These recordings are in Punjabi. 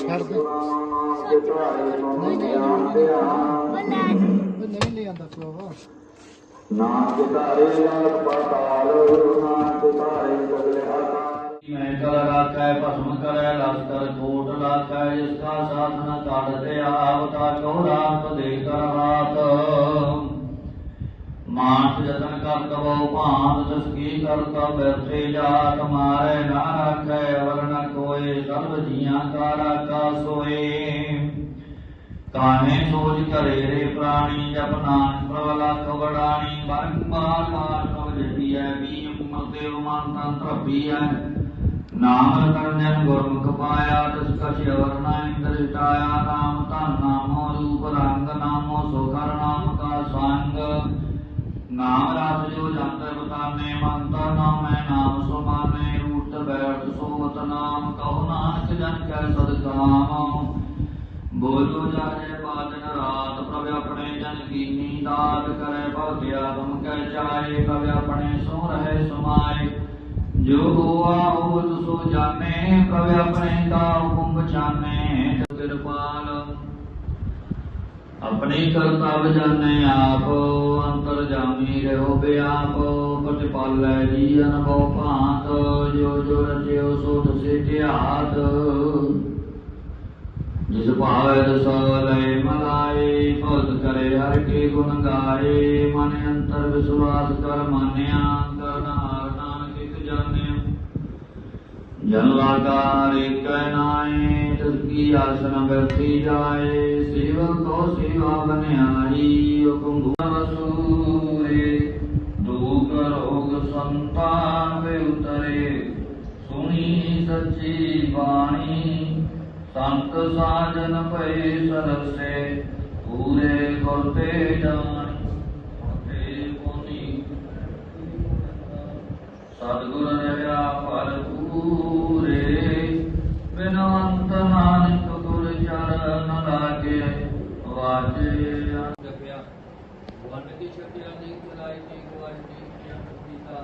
ਛੱਡ ਦੇ ਉਹ ਨਹੀਂ ਲੈ ਆਂਦਾ ਨਾਮ ਤੇ ਧਾਰੇ ਪਾਤਾਲ ਨਾਮ ਤੇ ਸਗਲੇ ਆਕਾਰ ਮੈਂ ਕਰ ਰਾਖੈ ਭਸਮ ਕਰੈ ਲਸਤਰ ਕੋਟ ਲਾਖੈ ਜਿਸ ਕਾ ਸਾਧਨ ਕਾਢਤੇ ਆਵਤਾ ਚੋਰਾਤ ਦੇ ਕਰ ਹਾਥ ਮਾਨਸ ਜਤਨ ਕਰ ਕਬੋ ਭਾਂਤ ਤਿਸ ਕੀ ਕਰਤਾ ਬਿਰਥੇ ਜਾਤ ਮਾਰੇ ਨਾ ਰਾਖੈ ਅਵਰ ਨ ਕੋਏ, ਸਰਬ ਜੀਆਂ ਕਾ ਰਾਖਾ ਸੋਏ। ਕਾਹੇ ਸੋਚ ਕਰੇ ਰੇ ਪ੍ਰਾਣੀ, ਜਪ ਨਾਨਕ ਪ੍ਰਵਲਾ ਕਵੜਾਣੀ ਬਰਕ ਬਾਲ ਬਾਲ ਸਭ ਜਪੀਐ ਵੀ ਮਤੇ ਮਨ ਤੰਤਰ ਪੀਐ ਨਾਮ ਕਰਨਨ ਗੁਰਮੁਖ ਪਾਇਆ, ਤਿਸ ਕਛ ਵਰਨਾ ਇੰਦਰ ਜਿਟਾਇਆ ਨਾਮ ਧਨ ਨਾਮੋ ਰੂਪ ਰੰਗ ਨਾਮੋ ਸੁਖਰ ਨਾਮ ਕਾ ਸੰਗ ਨਾਮ ਰਸ ਜੋ ਜੰਤਰ ਬਤਾਨੇ ਮੰਤਾ ਨਾਮੈ ਨਾਮ ਸੁਮਾਨੇ ਰੂਟ ਬੈਠ ਸੋਵਤ ਨਾਮ, ਕਹੋ ਨਾਨਕ ਜਨ ਕੈ ਸਦਕਾਮ ਬੋਲੋ ਜਾਜੇ ਬਾਦਨ ਰਾਤ, ਪ੍ਰਭ ਆਪਣੇ ਜਨ ਕੀਨੀ ਦਾਤ ਕਰੇ ਭਗਤਿਆ ਤੁਮ ਕੈ ਚਾਏ, ਪ੍ਰਭ ਆਪਣੇ ਸੋ ਰਹੇ ਸੁਮਾਏ। ਜੋ ਹੋਆ ਉਹ ਸੋ ਜਾਣੇ, ਪ੍ਰਭ ਆਪਣੇ ਦਾ ਹੁਕਮ ਬਚਾਨੇ ਕਿਰਪਾਲ ਆਪਣੇ ਕਰਤਵ ਜਾਣੇ ਆਪ, ਅੰਤਰ ਜਾਮੀ ਰਹੋ ਬਿਆਪ ਪ੍ਰਤਿਪਾਲੈ ਜੀ ਅਨਭਉ ਭਾਂਤ ਜੋ ਜੋ ਰਚਿਓ ਸੋ ਦਸੇ ਧਿਆਤ ਜਿਸ ਭਾਵੈ ਦਸ ਲੈ ਮਲਾਏ, ਭਗਤ ਕਰੇ ਹਰ ਕੇ ਗੁਣ ਗਾਏ, ਮਨ ਅੰਤਰ ਵਿਸ਼ਵਾਸ ਕਰ ਮਾਨਿਆ ਕਰਨ ਹਾਰ ਨਾਨਕ ਇਕ ਜਾਣਿਆ। ਜਨ ਲਾਗਾਰ ਏਕੈ ਨਾਏ ਕੀ ਆਸਨ ਬੈਠੀ ਜਾਏ ਸੇਵਕ ਕੋ ਸੇਵਾ ਬਨਿਆਈ, ਹੁਕਮ ਵਸੂਰੇ ਦੁਖ ਰੋਗ ਸੰਤਾਨ ਵੇ ਉਤਰੇ। ਸੁਣੀ ਸੱਚੀ ਬਾਣੀ, ਸੰਤ ਸਾਜਨ ਭਏ ਸਰਸੇ, ਪੂਰੇ ਗੁਰ ਤੇ ਜਾਣ ਸਤਿਗੁਰ ਰਹਾ ਪਰ ਪੂਰੇ ਵਾਜੇ ਜਪਿਆ ਵੰਡ ਕੀ ਛਕਿਆ ਦੀ ਖਲਾਈ ਦੀ ਗਵਾਈ ਦੀ ਕਿਆ ਪੀਤਾ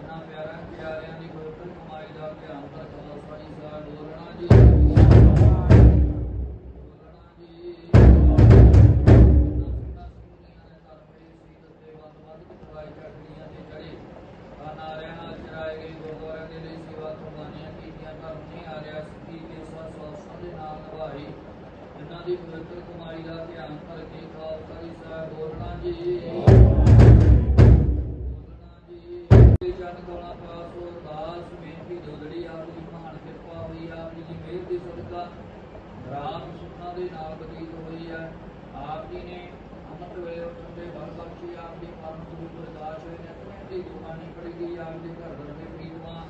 ਇਨਾ ਪਿਆਰਾ ਪਿਆਰਿਆਂ ਦੀ ਗੋਤਰ ਕਮਾਈ ਦਾ ਧਿਆਨ ਦਾ ਚਲਾ ਸਾਈ ਸਾ ਡੋਲਣਾ ਜੀ। ਡੋਲਣਾ ਜੀ। ਦੀ ਪਵਿੱਤਰ ਕਮਾਈ ਦਾ ਧਿਆਨ ਕਰਕੇ ਖਾਲਸਾ ਜੀ ਸਾਹਿਬ ਬੋਲਣਾ ਜੀ। ਬੋਲਣਾ ਜੀ। ਜਨ ਕੋਲਾ ਪਾਸ ਦਾਸ ਬੇਨਤੀ ਦੋਦੜੀ ਆਪਣੀ ਮਹਾਨ ਕਿਰਪਾ ਹੋਈ ਆਪਣੀ ਜੀ ਮਿਹਰ ਦੀ ਸਦਕਾ ਰਾਮ ਸੁਖਾਂ ਦੇ ਨਾਲ ਬਤੀਤ ਹੋਈ ਹੈ ਆਪ ਜੀ ਨੇ ਅੰਮ੍ਰਿਤ ਵੇਲੇ ਉੱਠਣ ਦੇ ਬਲ ਬਖਸ਼ੀ, ਆਪ ਦੀ ਮਰਨ ਤੋਂ ਪ੍ਰਕਾਸ਼ ਹੋਏ ਨੇ ਦੀ ਗੁਰਬਾਣੀ ਪੜ੍ਹੀ ਗਈ, ਆਪ ਦੇ ਘਰ ਦੇ ਪ੍ਰੀਤਮਾ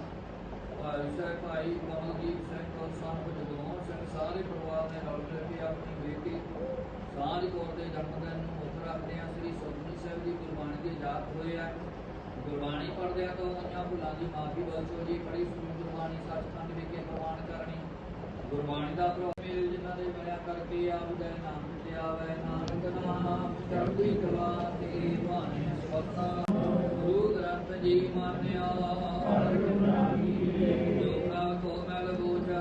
ਭਾਈ ਸਾਹਿਬ ਭਾਈ ਕਮਲਦੀਪ ਸਿੰਘ ਕੋਲ ਸਾਹਿਬ ਜਗਮੋਹਨ ਸਿੰਘ, ਸਾਰੇ ਪਰਿਵਾਰ ਨੇ ਰਲ ਮਿਲ ਕੇ ਆਪਣੀ ਬੇਟੀ ਸਾਂਝ ਕੌਰ ਦੇ ਜਨਮ ਦਿਨ ਨੂੰ ਮੁੱਖ ਰੱਖਦੇ ਆ ਸ੍ਰੀ ਸੁਖਮਨੀ ਸਾਹਿਬ ਦੀ ਗੁਰਬਾਣੀ ਦੇ ਯਾਦ ਹੋਏ ਆ। ਗੁਰਬਾਣੀ ਪੜ੍ਹਦਿਆਂ ਤੋਂ ਹੋਈਆਂ ਭੁੱਲਾਂ ਦੀ ਮਾਫੀ ਬਖਸ਼ੋ ਜੀ। ਬੜੀ ਸੁਣੀ ਗੁਰਬਾਣੀ, ਸੱਚਖੰਡ ਵਿਖੇ ਪ੍ਰਵਾਨ ਕਰਨੀ। ਗੁਰਬਾਣੀ ਦਾ ਪ੍ਰਭਾਵ ਜਿਨ੍ਹਾਂ ਦੇ ਮਿਲਿਆ ਕਰਕੇ ਆਪ ਦੇ ਨਾਮ ਤੇ ਆਵੇ ਨਾਨਕ ਨਾਮ ਚੜ੍ਹਦੀ ਕਲਾ ਤੇ ਭਾਣੇ ਸਪਤਾ ਗੁਰੂ ਗ੍ਰੰਥ ਜੀ ਮਾਨਿਆ ਜੋ ਪ੍ਰਭ ਕੋ ਮਿਲ ਬੂਝੈ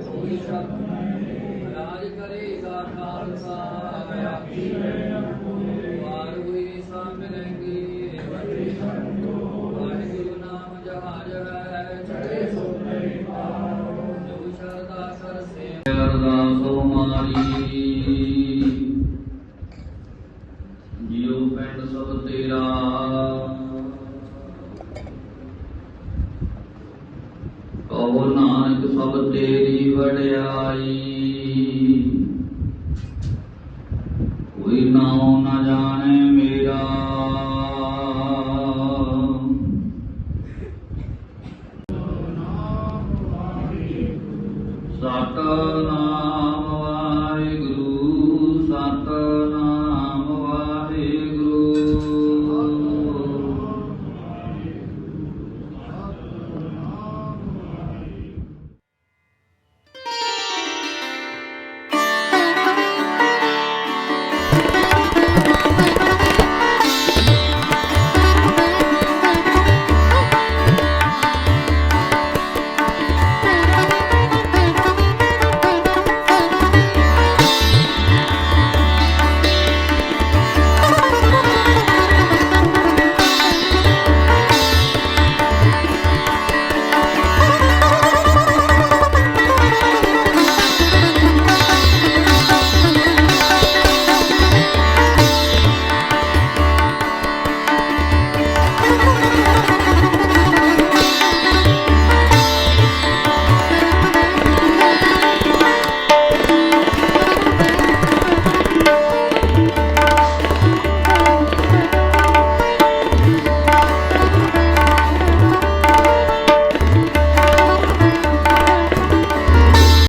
ਕੋਈ ਸ਼ਬਦ ਰਾਜ ਕਰੇਗਾ ਖਾਲਸਾ ਆਖੀ ਵਾਰ ਹੋਈ ਸਾਹ ਮਿਲੇਗੀ ਵਾਹਿਗੁਰੂ ਨਾਮ ਜਹਾਜ ਹੈ ਚੜੇ ਸੋ ਜੋ ਸ਼ਰਦਾ ਕਰ ਸੇ ਅਰਦਾਸੋ ਮਾਰੀ ਜਿਉ ਪਿੰਡ ਸਭ ਤੇਰਾ ਕਹੋ ਨਾਨਕ ਸਭ ਤੇਰੀ ਵਡਿਆਈ। ਕੋਈ ਨਾਉ ਨਾ ਜਾਣੇ ਮੇਰਾ। ਸਤਨਾਮ